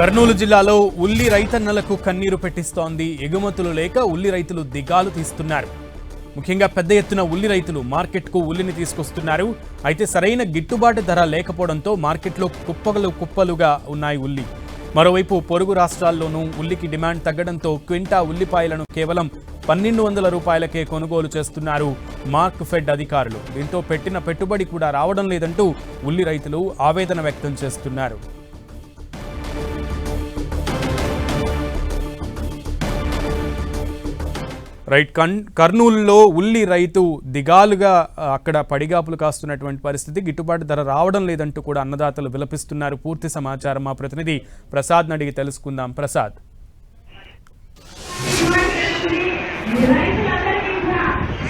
కర్నూలు జిల్లాలో ఉల్లి రైతన్నలకు కన్నీరు పెట్టిస్తోంది. ఎగుమతులు లేక ఉల్లి రైతులు దిగాలు తీస్తున్నారు. ముఖ్యంగా పెద్ద ఎత్తున ఉల్లి రైతులు మార్కెట్కు ఉల్లిని తీసుకొస్తున్నారు. అయితే సరైన గిట్టుబాటు ధర లేకపోవడంతో మార్కెట్లో కుప్పలు కుప్పలుగా ఉన్నాయి ఉల్లి. మరోవైపు పొరుగు రాష్ట్రాల్లోనూ ఉల్లికి డిమాండ్ తగ్గడంతో క్వింటా ఉల్లిపాయలను కేవలం పన్నెండు వందల రూపాయలకే కొనుగోలు చేస్తున్నారు మార్క్ ఫెడ్ అధికారులు. దీంతో పెట్టిన పెట్టుబడి కూడా రావడం లేదంటూ ఉల్లి రైతులు ఆవేదన వ్యక్తం చేస్తున్నారు. రైట్ కన్ కర్నూలులో ఉల్లి రైతు దిగాలుగా అక్కడ పడిగాపులు కాస్తున్నటువంటి పరిస్థితి గిట్టుబాటు ధర రావడం లేదంటూ కూడా అన్నదాతలు విలపిస్తున్నారు. పూర్తి సమాచారం మా ప్రతినిధి ప్రసాద్ అడిగి తెలుసుకుందాం. ప్రసాద్.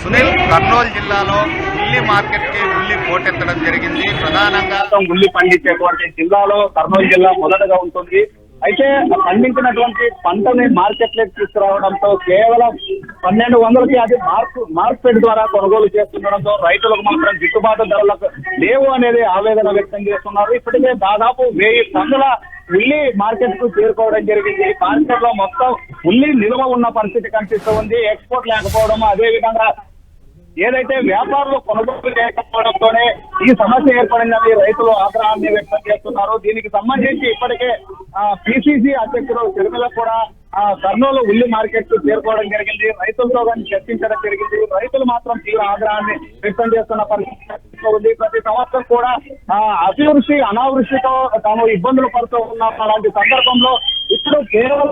సునీల్ కర్నూలు జిల్లాలో ఉల్లి మార్కెట్కి ఉల్లి పోటెత్తడం జరిగింది. ప్రధానంగా ఉల్లి పండించేటువంటి జిల్లాలో కర్నూలు జిల్లా మొదటగా ఉంటుంది. అయితే పండించినటువంటి పంటని మార్కెట్లోకి తీసుకురావడంతో కేవలం పన్నెండు వందలకి అది మార్పు మార్కెట్ ద్వారా కొనుగోలు చేస్తుండడంతో రైతులకు మాత్రం గిట్టుబాటు ధరలకు లేవు అనేది ఆవేదన వ్యక్తం చేస్తున్నారు. ఇప్పటికే దాదాపు వెయ్యి టన్నుల ఉల్లి మార్కెట్కు చేరుకోవడం జరిగింది. మార్కెట్లో మొత్తం ఉల్లి నిల్వ ఉన్న పరిస్థితి కనిపిస్తూ ఉంది. ఎక్స్పోర్ట్ లేకపోవడం అదే విధంగా ఏదైతే వ్యాపారులు కొనుగోలు చేయకపోవడంతోనే ఈ సమస్య ఏర్పడిందని రైతులు ఆగ్రహాన్ని వ్యక్తం చేస్తున్నారు. దీనికి సంబంధించి ఇప్పటికే పిసిసి అధ్యక్షుడు తిరుమల కూడా ఆ, కర్నూలు ఉల్లి మార్కెట్కు చేరుకోవడం జరిగింది. రైతులతో కానీ చర్చించడం జరిగింది. రైతులు మాత్రం తీవ్ర ఆగ్రహాన్ని వ్యక్తం చేస్తున్న పరిస్థితి ఉంది. ప్రతి సంవత్సరం కూడా ఆ, అతివృష్టి అనావృష్టితో తాము ఇబ్బందులు పడుతూ ఉన్న. అలాంటి సందర్భంలో ఇప్పుడు కేవలం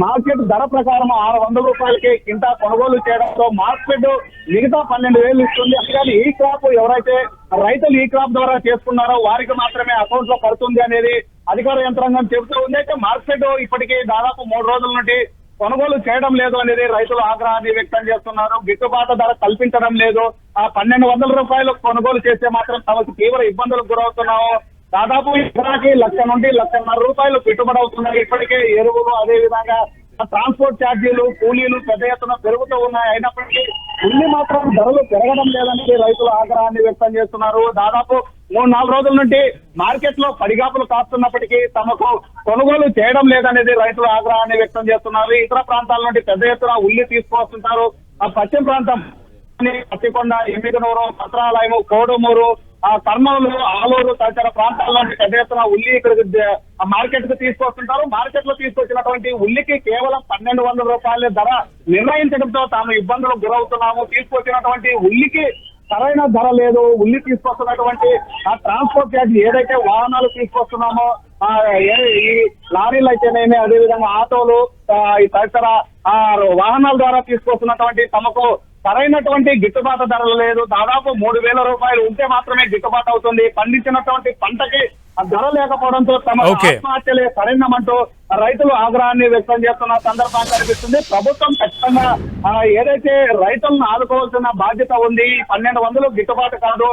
మార్కెట్ ధర ప్రకారం ఆరు వందల రూపాయలకి కింద కొనుగోలు చేయడంతో మార్కెట్ మిగతా పన్నెండు వేలు ఇస్తుంది. అందుకని ఈ క్రాప్ ఎవరైతే రైతులు ఈ క్రాప్ ద్వారా చేసుకున్నారో వారికి మాత్రమే అకౌంట్లో పడుతుంది అనేది అధికార యంత్రాంగం చెబుతూ ఉంది. అయితే మార్కెట్ ఇప్పటికీ దాదాపు మూడు రోజుల నుండి కొనుగోలు చేయడం లేదు అనేది రైతులు ఆగ్రహాన్ని వ్యక్తం చేస్తున్నారు. గిట్టుబాటు ధర కల్పించడం లేదు. ఆ పన్నెండు వందల రూపాయలు కొనుగోలు చేస్తే మాత్రం తమకు తీవ్ర ఇబ్బందులకు గురవుతున్నాము. దాదాపు ఎకరాకి లక్ష నుండి లక్షన్నర రూపాయలు పెట్టుబడి అవుతున్నాయి. ఇప్పటికే ఎరువులు అదే విధంగా ట్రాన్స్పోర్ట్ ఛార్జీలు కూలీలు పెద్ద ఎత్తున పెరుగుతూ ఉన్నాయి. అయినప్పటికీ ఉల్లి మాత్రం ధరలు పెరగడం లేదని రైతులు ఆగ్రహాన్ని వ్యక్తం చేస్తున్నారు. దాదాపు మూడు నాలుగు రోజుల నుండి మార్కెట్లో పడిగాపులు కాస్తున్నప్పటికీ తమకు కొనుగోలు చేయడం లేదనేది రైతులు ఆగ్రహాన్ని వ్యక్తం చేస్తున్నారు. ఇతర ప్రాంతాల నుండి పెద్ద ఎత్తున ఉల్లి తీసుకువస్తుంటారు. ఆ పశ్చిమ ప్రాంతం పత్తికొండ ఎమ్మిగనూరు పత్రాలయము కోడుమూరు ఆ కర్నూలు ఆలూరు తదితర ప్రాంతాల్లో పెద్ద ఎత్తున ఉల్లి ఇక్కడికి ఆ మార్కెట్కు తీసుకొస్తుంటారు. మార్కెట్లో తీసుకొచ్చినటువంటి ఉల్లికి కేవలం పన్నెండు వందల రూపాయల ధర నిర్ణయించడంతో తాము ఇబ్బందులకు గురవుతున్నాము. తీసుకొచ్చినటువంటి ఉల్లికి సరైన ధర లేదు ఉల్లి తీసుకొస్తున్నటువంటి ఆ ట్రాన్స్పోర్ట్ ఛార్జ్ ఏదైతే వాహనాలు తీసుకొస్తున్నామో ఆ ఈ లారీలు అయితేనేమి అదే విధంగా ఆటోలు ఆ, ఈ తదితర ఆ వాహనాల ద్వారా తీసుకొస్తున్నటువంటి తమకు సరైనటువంటి గిట్టుబాటు ధరలు లేదు. దాదాపు మూడు వేల రూపాయలు ఉంటే మాత్రమే గిట్టుబాటు అవుతుంది. పండించినటువంటి పంటకి ధర లేకపోవడంతో తమ. ఆత్మహత్యలే సరైనమంటూ రైతులు ఆగ్రహాన్ని వ్యక్తం చేస్తున్న సందర్భం కనిపిస్తుంది. ప్రభుత్వం ఖచ్చితంగా ఏదైతే రైతులను ఆదుకోవాల్సిన బాధ్యత ఉంది పన్నెండు వందలు గిట్టుబాటు కాదు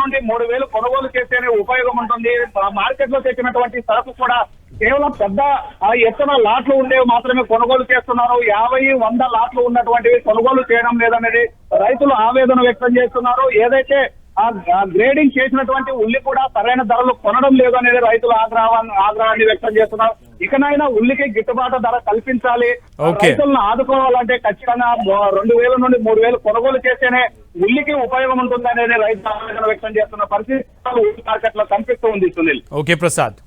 నుండి మూడు వేలు కొనుగోలు చేస్తేనే ఉపయోగం ఉంటుంది. మార్కెట్లో తెచ్చినటువంటి సరుకు కూడా కేవలం పెద్ద ఎత్తున లాట్లు ఉండేవి మాత్రమే కొనుగోలు చేస్తున్నారు. యాభై వంద లాట్లు ఉన్నటువంటివి కొనుగోలు చేయడం లేదనేది రైతులు ఆవేదన వ్యక్తం చేస్తున్నారు. ఏదైతే గ్రేడింగ్ చేసినటువంటి ఉల్లి కూడా సరైన ధరలు కొనడం లేదు అనేది రైతులు ఆగ్రహాన్ని ఆగ్రహాన్ని వ్యక్తం చేస్తున్నారు. ఇకనైనా ఉల్లికి గిట్టుబాటు ధర కల్పించాలి. రైతులను ఆదుకోవాలంటే ఖచ్చితంగా రెండు వేల నుండి మూడు వేలు కొనుగోలు చేస్తేనే ఉల్లికి ఉపయోగం ఉంటుంది అనేది రైతులు ఆవేదన వ్యక్తం చేస్తున్న పరిస్థితి. ఉల్లి మార్కెట్లో కనిపిస్తూ ఉంది సునీల్. ఓకే ప్రసాద్.